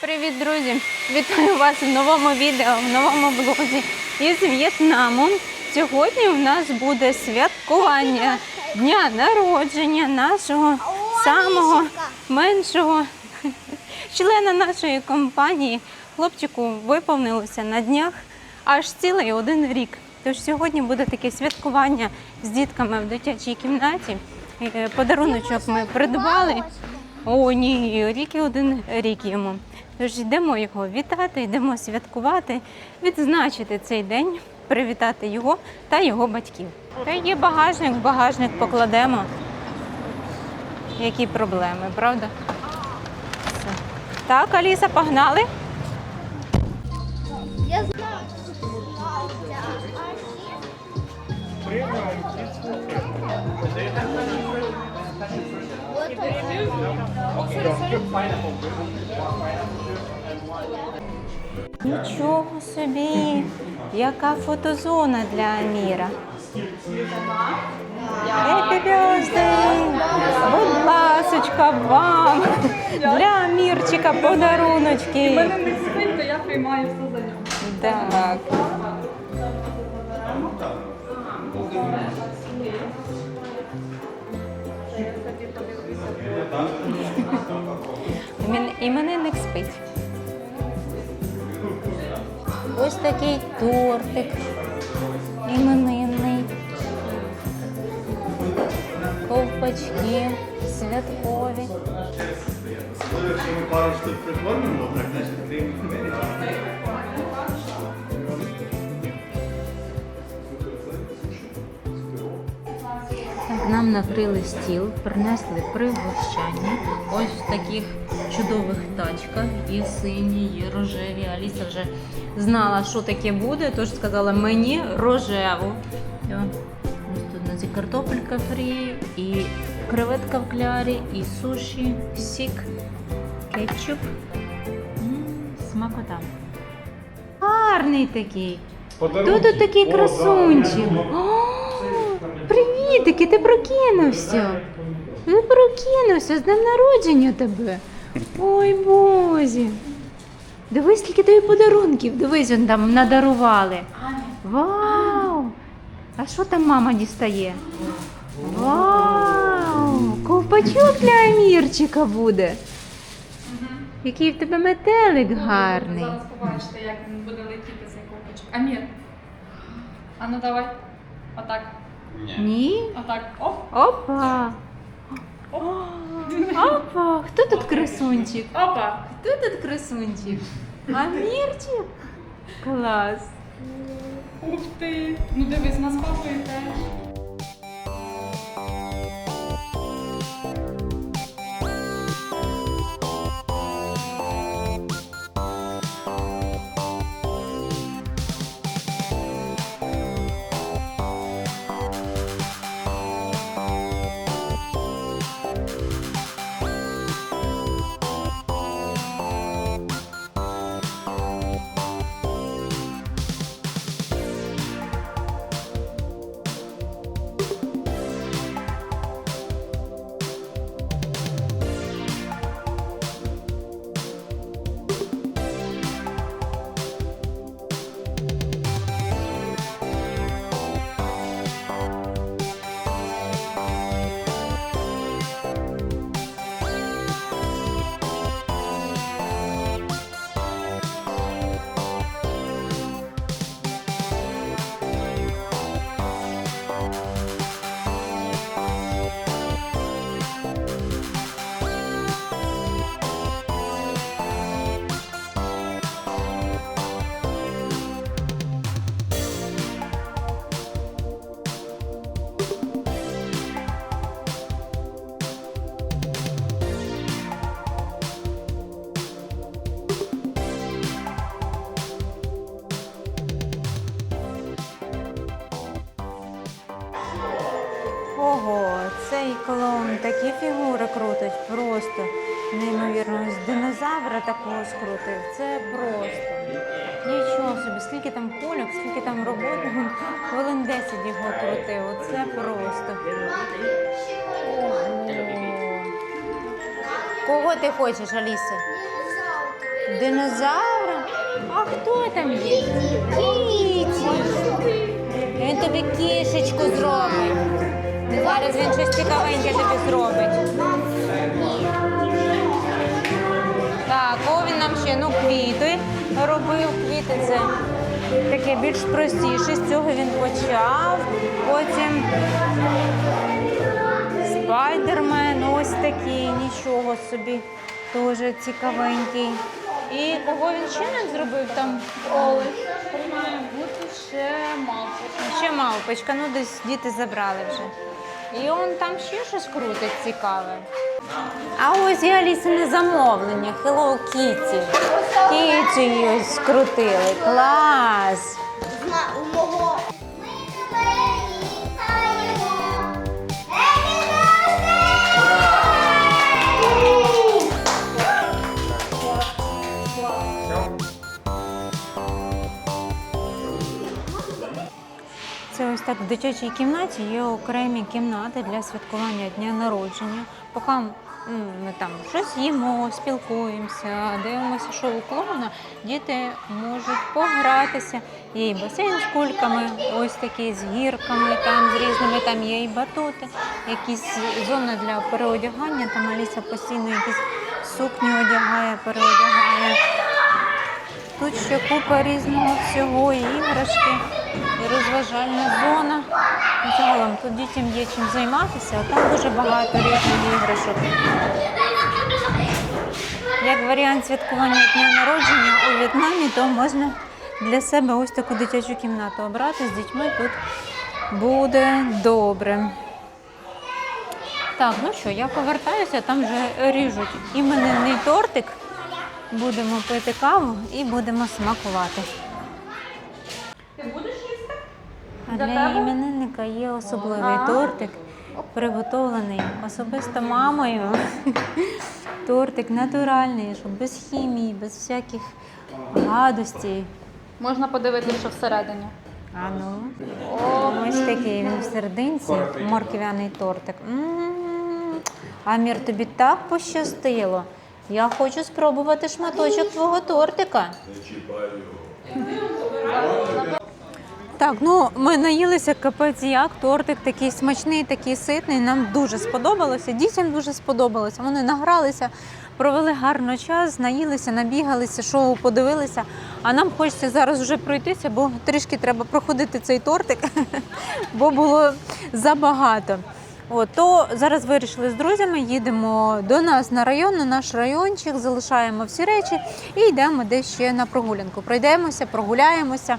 Привіт, друзі! Вітаю вас в новому відео, в новому блозі із В'єтнаму. Сьогодні у нас буде святкування дня народження нашого самого меншого члена нашої компанії. Хлопчику виповнилося на днях аж цілий один рік. Тож сьогодні буде таке святкування з дітками в дитячій кімнаті. Е, Подаруночок ми придбали. О, ні, тільки один рік йому. Тож йдемо його вітати, йдемо святкувати, відзначити цей день, привітати його та його батьків. Та є багажник, в багажник покладемо. Які проблеми, правда? Все. Так, Аліса, погнали. Я знаю. Нічого собі, яка фотозона для Аміра. Happy birthday! Будь ласочка вам для Амірчика подаруночки. мене не спить, то я приймаю все за нього. Так. Імен- Іменинник Ось такий тортик іменинний. Ковпачки святкові. Якщо ми пару штук прикормимо, так значить крім нам накрили стіл, принесли пригощання. Ось в таких чудових тачках. І сині, і рожеві. Аліса вже знала, що таке буде, тож сказала мені рожеву. Ось тут у нас і картопелька фрі, і креветка в клярі, і суші, сік, кетчуп. М, Смакота. Гарний такий. Хто тут такий красунчик? О, Привітики, ти прокинувся. Ти прокинувся з днем народження тебе. Ой Бозі. Дивись, скільки тобі подарунків. Дивись, он там надарували. Вау! А що там мама дістає? Вау! Ковпачок для Амірчика буде. Який в тебе метелик гарний. Зараз побачите, як він буде летіти цей ковпачок. Амір. А ну давай. Отак. Ні? Отак. Оп. Опа! Опа! Хто тут красунчик? Опа. Хто тут красунчик? Амірчик? Клас! Ух ти. Ну дивись, нас папою теж. Такі фігури крутить, просто неймовірно. З динозавра такого скрутив. Це просто. Нічого собі, скільки там кульок, скільки там роботи, він хвилин 10 його крутив. Оце просто. Ого. Кого ти хочеш, Аліса? Динозавра? А хто там є? Кіті. Він тобі кішечку зробить. Зараз він щось цікавеньке тобі зробить. Так, о, він нам ще ну, квіти робив. Квіти це таке більш простіше. З цього він почав. Потім спайдермен, ось такий, нічого собі, дуже цікавенький. І кого він ще нам зробив там? Оли. Має бути ще мавпочка. Ще мавпочка, ну десь діти забрали вже. І он там ще щось крутить цікаве. А ось і Алісине замовлення. Hello Kitty. Кіті ось скрутили. Клас! Це ось так в дитячій кімнаті є окремі кімнати для святкування дня народження. Поки ми там щось їмо, спілкуємося, дивимося шоу клоуна, діти можуть погратися. Є і басейн з кульками, ось такі з гірками, там з різними, там є і батути, якісь зона для переодягання. Там Аліса постійно якісь сукні одягає, переодягає. Тут ще купа різного всього, іграшки, і розважальна зона. Загалом тут дітям є чим займатися, а там дуже багато різних іграшок. Як варіант святкування дня народження у В'єтнамі, то можна для себе ось таку дитячу кімнату обрати з дітьми. Тут буде добре. Так, ну що, я повертаюся, там вже ріжуть іменинний тортик. Будемо пити каву і будемо смакувати. Для тебе? іменинника є особливий А. тортик, приготовлений особисто мамою. Тортик натуральний, щоб без хімії, без всяких гадостей. Можна подивитися, що всередині. А ну, ось такий він в серединці, морквяний тортик. М, Амір, тобі так пощастило. Я хочу спробувати шматочок твого тортика. Так, ну ми наїлися капець як. Тортик такий смачний, такий ситний. Нам дуже сподобалося. Дітям дуже сподобалося. Вони награлися, провели гарно час, наїлися, набігалися, шоу подивилися. А нам хочеться зараз вже пройтися, бо трішки треба проходити цей тортик, бо було забагато. От, то зараз вирішили з друзями, їдемо до нас на район, на наш райончик, залишаємо всі речі і йдемо десь ще на прогулянку. Пройдемося, прогуляємося.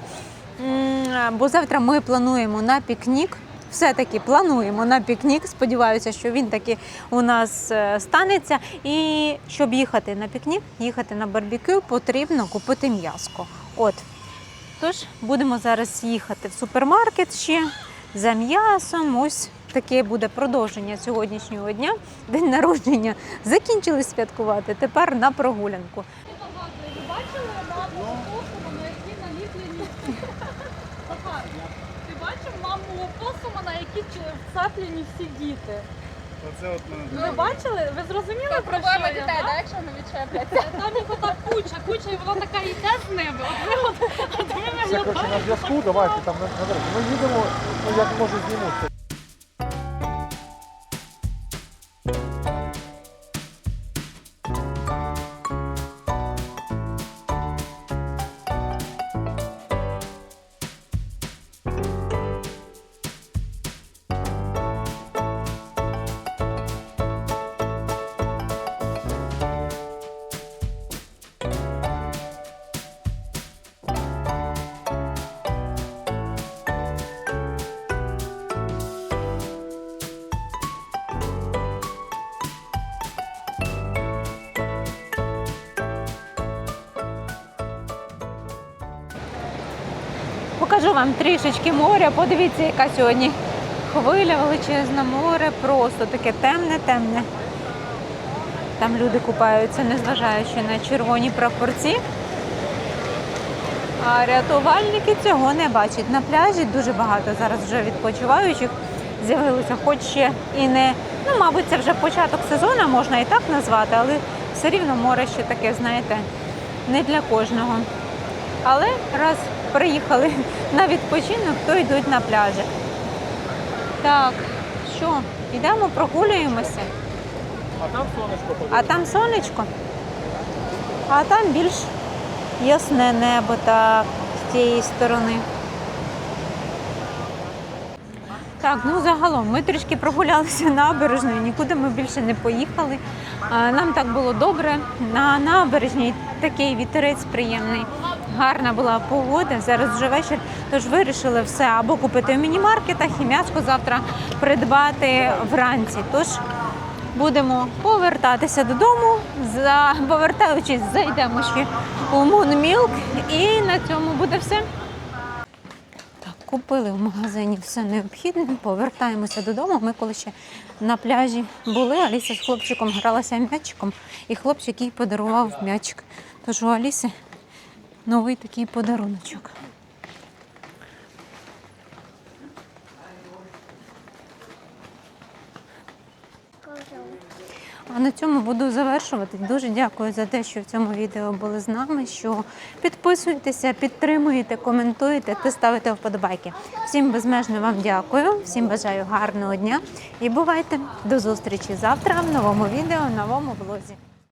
Бо завтра ми плануємо на пікнік. Все-таки плануємо на пікнік. Сподіваюся, що він таки у нас е, станеться. І щоб їхати на пікнік, їхати на барбекю, потрібно купити м'яско. От. Тож будемо зараз їхати в супермаркет ще за м'ясом. Ось таке буде продовження сьогоднішнього дня. День народження закінчили святкувати. Тепер на прогулянку. Ви бачили маму опосума, на які наліплені? Захар, ти маму опосума, на які вцеплені всі діти? Оце от мене. Ви бачили? Ви зрозуміли про що я, дітей, да? да, якщо вони відчепляться. Там їх ота куча, куча, і воно така йде з ними. От ви от, от ви Все, коротше, на зв'язку, давайте там на на дорозі. Ми їдемо, ну як може зніму Покажу вам трішечки моря. Подивіться, яка сьогодні хвиля, величезне море, просто таке темне, темне. Там люди купаються, незважаючи на червоні прапорці. А рятувальники цього не бачать. На пляжі дуже багато зараз вже відпочиваючих з'явилося, хоч ще і не, ну, мабуть, це вже початок сезону, можна і так назвати, але все рівно море ще таке, знаєте, не для кожного. Але раз приїхали на відпочинок, то йдуть на пляжі. Так, що, йдемо прогулюємося. А там сонечко А там сонечко, а там більш ясне небо так, з цієї сторони. Так, ну загалом ми трішки прогулялися набережною, нікуди ми більше не поїхали. Нам так було добре. На набережній такий вітерець приємний. Гарна була погода. Зараз вже вечір. Тож вирішили все або купити в міні-маркетах і м'яско завтра придбати вранці. Тож будемо повертатися додому. За повертаючись, зайдемо ще у Moon і на цьому буде все. Так, купили в магазині все необхідне, повертаємося додому. Ми коли ще на пляжі були, Аліса з хлопчиком гралася м'ячиком, і хлопчик їй подарував м'ячик. Тож у Аліси новий такий подаруночок. А на цьому буду завершувати. Дуже дякую за те, що в цьому відео були з нами. Що підписуєтеся, підтримуєте, коментуєте та ставите вподобайки. Всім безмежно вам дякую, всім бажаю гарного дня і бувайте до зустрічі завтра в новому відео, в новому блозі.